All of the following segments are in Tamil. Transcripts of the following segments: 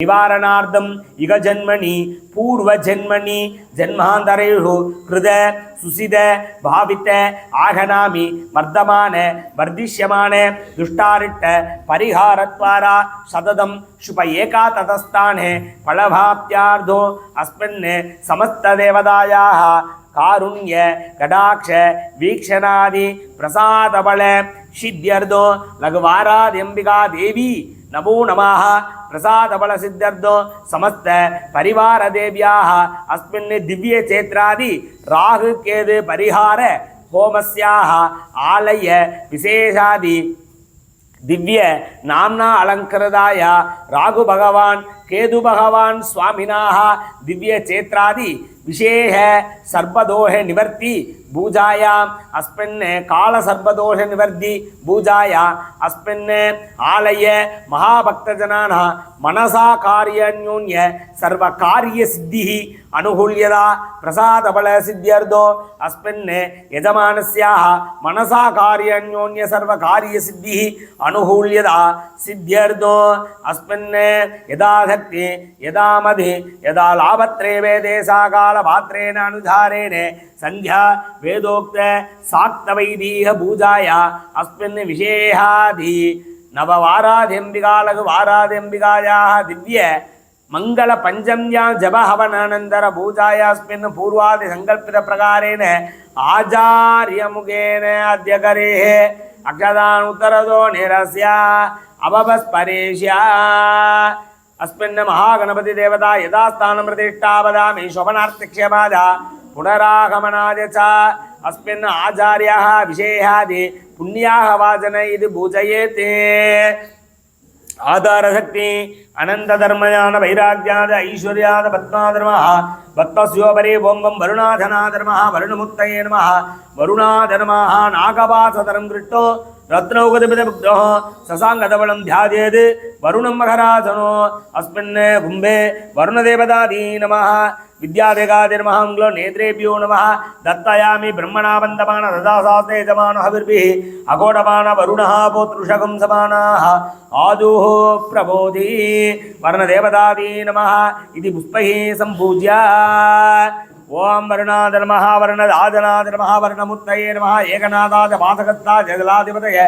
నివారణార్థం ఇగ జన్మని పూర్వ జన్మని జన్మాంతరేషు కృత சுசித பாவித்த ஆகநாமி வர்த்தமான வர்திஷ்யமான துஷ்டாரிட்ட பரிகாரத்வாரா சததம் சுப ஏகா ததஸ்தானே பலபாப்தியார்த்தோ அஸ்மின் சமஸ்த தேவதாயாக காருண்ய கடாட்ச வீக்ஷணாதி பிரசாதபல சித்யர்தோ லகுவாராத்யம்பிகா தேவி सिद्ध्यर्थो समस्त परिवार देव्याः अस्मिन् दिव्य क्षेत्रादि राहु केतु परिहार होमस्याः आलय विशेषादि दिव्य नाम्ना अलङ्कृताय राघु கேது பகவான் சுவாமினாக திவ்ய சேத்ராதி விசேஷ சர்வதோஷ நிவர்த்தி பூஜாயாம் அஸ்மின் கால சர்வதோஷ நிவர்த்தி பூஜாயா அஸ்மின் ஆலய மகாபக்தஜனான மனசா காரியன்யூன்ய சர்வ காரிய சித்தி அனுகூல்யதா பிரசாதபல சித்தியர்தோ அஸ்மின் யஜமானஸ்யாக மனசா காரியன்யூன்ய சர்வ காரிய சித்தி அனுகூல்யதா சித்தியர்தோ அஸ்மின் யதாத சக்தி யதாமதி யதா லாபத்ரேவே தேசாகால பாத்திரேன அனுதாரேனே. சந்தியா வேதோக்த சாக்தவைதீக பூஜாயா. அஸ்மின் விசேஷாதி நவ வாராதிம்பிகாலகு வாராதிம்பிகாயாக திவ்ய மங்கள பஞ்சம்யா ஜபஹவனானந்தர பூஜாயாஸ்மின் பூர்வாதி சங்கல்பித பிரகாரேன. ஆச்சாரியமுகேன அத்தியகரே அக்ஷதான் உத்தரதோ நிரஸ்யா. அவபஸ்பரேஷ்யா. అస్మిన్ మహాగణపతి దేవత యథాస్థానం ప్రతిష్టావదామి శోభనార్థక్షేపాద పునరాగమనాయ చ అస్మిన్ ఆచార్య విషేహాది పుణ్యాహ వాచన ఇది భూజయేతే ఆధారశక్తి అనంతధర్మయాన వైరాగ్యాద ఐశ్వర్యాద పద్మాధర్మ భక్తస్యోపరి బొంగం వరుణాధనాధర్మ వరుణముత్తయే నమ వరుణాధర్మ నాగపాసధరం దృష్టో रत्नौगतपितभुक्तः ससाङ्गतबलं ध्यायेत् वरुणं महराजनो अस्मिन् कुम्भे वरुणदेवतादी नमः विद्यादेगादिर्महाङ्ग्लो नेत्रेभ्यो नमः दत्तयामि ब्रह्मणा वन्दमान ददासास्ते यजमानो हविर्भिः अघोडमान वरुणः पोतृषकं समानाः आदुः प्रबोधि वर्णदेवतादी नमः इति पुष्पैः सम्पूज्य ஓம் வருணாத நமஹா வருண ஆதனாத நமஹா வருணமுத்தயே நமஹா ஏகநாதாத பாதகத்தா ஜகலாதிபதய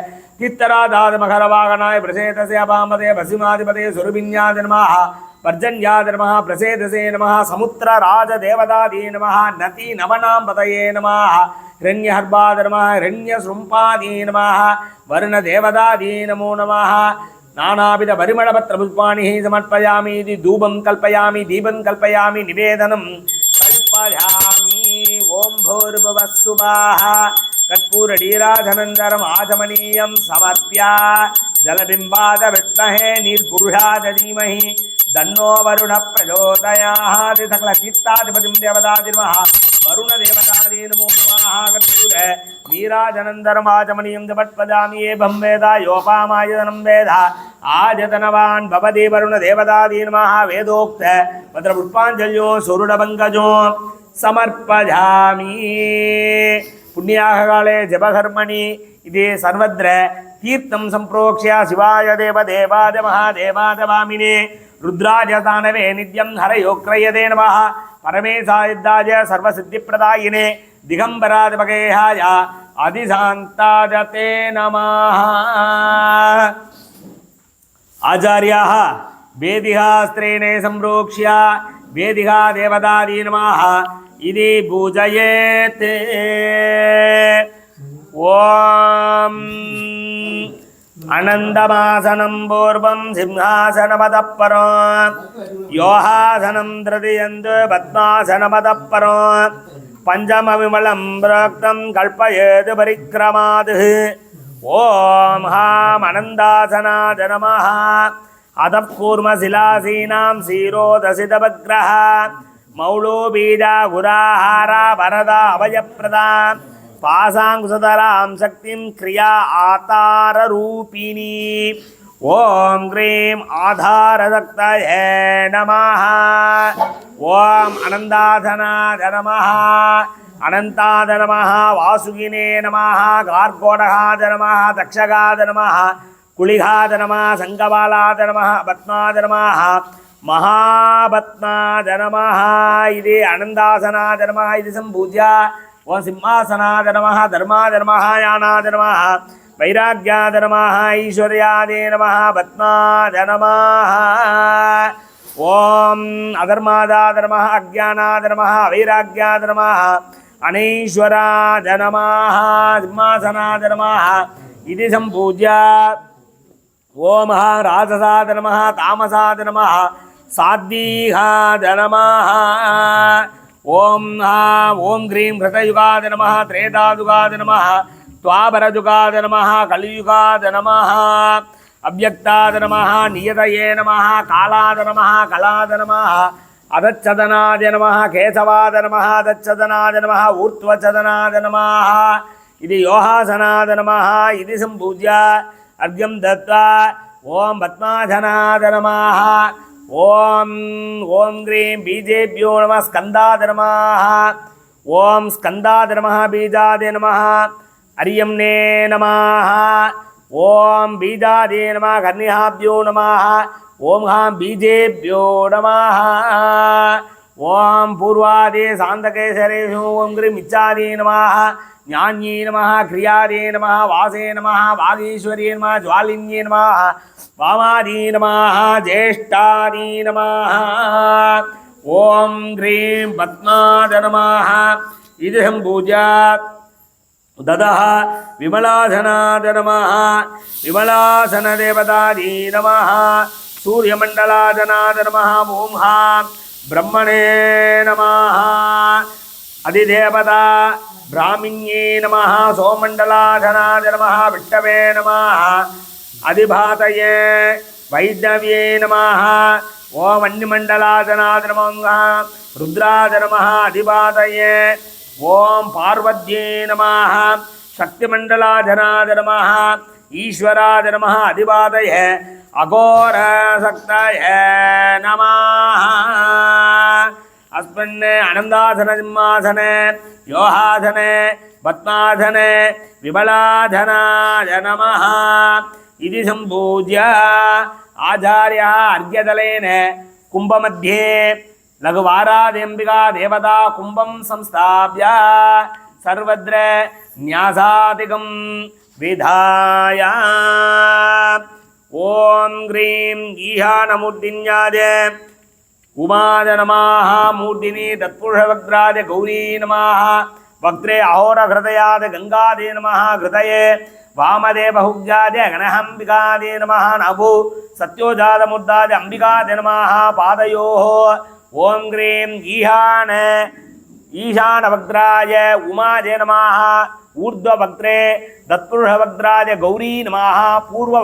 தித்தராதாத மகரவாகனாய பிரசேதசே அபாமதே பசிமாதிபதே சுருபிஞாத நமஹா பர்ஜன்யாத நமஹா பிரசேதசே நமஹா சமுத்திர ராஜ தேவதாதே நமஹா நதி நவனாம் பதயே நமஹா ஹிரண்யஹர்பாத நமஹா ஹிரண்யசృంபாதே நமஹா வருண தேவதாதே நமோ நமஹா நானாவித பரிமளபத்திர புஷ்பாணி சமர்ப்பயாமி தூபம் கல்பயாமி தீபம் கல்பயாமி நிவேதனம் भजामि ॐ भूर्भुवः सुवाः कर्पूरडीराधनन्दरमाधमनीयं समर्प्या जलबिम्बाद विद्महे निर्पुरुषाद धीमहि धन्नो वरुणप्रचोदयात्। सकलचित्ताधिपतिं वरुण देव நீராஜனந்தரமாஜமனியம் ஜபட்பதாமியே பம் வேதா யோபாமாயதனம் வேதா ஆஜதனவான் பவதி வருண தேவதாதி நமஹ வேதோக்த பத்ர புஷ்பாஞ்சல்யோ சுருடபங்கஜோ சமர்ப்பஜாமி புண்ணியாக காலே ஜபகர்மணி இதே சர்வத்திர தீர்த்தம் சம்பிரோக்ஷிய சிவாய தேவ தேவாத மகாதேவாத வாமினே ருத்ராஜதானவே நித்யம் ஹரயோக்ரயதே நம பரமேசாயுத்தாஜ சர்வசித்திப்பிரதாயினே திகம்பராதிபகேஹாயா अधिशान्ताय ते नमः आचार्याः वेदिहास्त्रेणे सम्प्रोक्ष्य वेदिहा देवतादी नमः इति पूजयेत् ॐ अनन्दमासनं पूर्वं सिंहासनमतः परं योहासनं तृतीयन्त पद्मासनमतः परं பஞ்சமவிமலம் பிராக்தம் கல்பயேது பரிக்கிரமாது ஓம் ஹாம் அனந்தாசனாத நம அதப்பூர்மசிலாசீனாம் சீரோதசிதபக்ரஹ மௌளோ பீஜா குராஹாரா வரதா அபயப்பிரதா பாசாங்குசதராம் சக்திம் கிரியா ஆத்தார ரூபிணி ఓం హ్రీం ఆధారదక్తయే నమ. ఓం అనందాధనాథ నమ. అనంతాద నమ. వాసుకినే నమ. గార్గోడహాద నమ. దక్షగాద నమ. కుళిఘాద నమ. సంగబాలాద నమ. బత్నాద నమ. మహాబత్నాద నమ. ఇది అనందాసనాద నమ. ఇది సంభూజ్య ఓం సింహాసనాద నమ. ధర్మాద నమ. యానాద నమ. వైరాగ్యాద నమ ఈశ్వర్యాదే నమ పద్మాద నమ ఓం అధర్మాదాద నమ అజ్ఞానాద నమ వైరాగ్యాద నమ అనైశ్వరాద నమ సింహాసనాద నమ ఇది సంపూజ్య. ఓం రాజసాద నమ తామసాద నమ సాద్వీహాద నమ ఓం ఓం హ్రీం హృతయుగాద నమ త్రేతాదుగాద నమ త్వాపరయుగాద నమ కలియుగాద నమ అవ్యక్తాద నమ నియతయే నమ కాళాద నమ కళాద నమ అదచ్చదనాద నమ కేశవాద నమ దచ్చదనాద నమ ఊర్ధ్వచదనాద నమ ఇది యోహాసనాద నమ ఇది సంపూజ్య అర్ఘ్యం దత్వా ఓం పద్మాధనాద నమ ఓం ఓం గ్రీం బీజేభ్యో నమ స్కందాద నమ ఓం స్కందాద నమ బీజాద నమ அரியம்னே நமாக ஓம் பீஜாதே நமா கர்ணிஹாபியோ நமாக ஓம் ஹாம் பீஜேபியோ நமாக ஓம் பூர்வாதே சாந்தகேசரே ஓம் கிரி மிச்சாதே நமாக ஞான்யே நமஹ. கிரியாதே நமஹ. வாசே நமஹ. வாகீஸ்வரியே நமஹ. ஜுவாலின்யே நமஹ. வாமாதீ நமஹ. ஜேஷ்டாதீ நமஹ. ஓம் ஹ்ரீம் பத்மாத நமஹ. இது சம்பூஜா उदतः विमलासनाद नमः विमलासनदेवताधी नमः सूर्यमण्डलादनाद नमः भूम्हा ब्रह्मणे नमः अधिदेवता ब्राह्मिण्ये नमः सोमण्डलाधनाद नमः विष्टवे नमः अधिभातये वैद्यव्ये नमः ओम् अन्यमण्डलादनाद नमः रुद्राद नमः अधिभातये ఓం పార్వత్యే నమ శక్తిమండలాధనాద నమ ఈశ్వరాద నమ అధిపాదయ అఘోర శక్తయ నమ అస్మిన్ అనందాసన సింహాసన యోహాసన పద్మాసన విమలాధనాయ నమ ఇది సంపూజ్య ఆచార్య అర్ఘ్యదలేన కుంభమధ్యే లఘువారాదేంబికా దేవతా కుంభం సంస్థాప్య సర్వద్ర న్యాసాదికం విధాయ ఓం గ్రీం ఈశానమూర్తిన్యాద ఉమాద నమాః మూర్తిని తత్పురుషవక్త్రాద గౌరీ నమాః వక్త్రే అహోరహృదయాద గంగాదే నమ హృదయే వామదే వామదేవహుగ్యాదే గణహంబికాదే నమ నభు సత్యోజాతముద్దాది అంబికాదే నమ పాదయో ओम ग्रीम ईशान ईशान भद्राय उमा जय नमः ऊर्ध्व भद्रे गौरी नमः पूर्व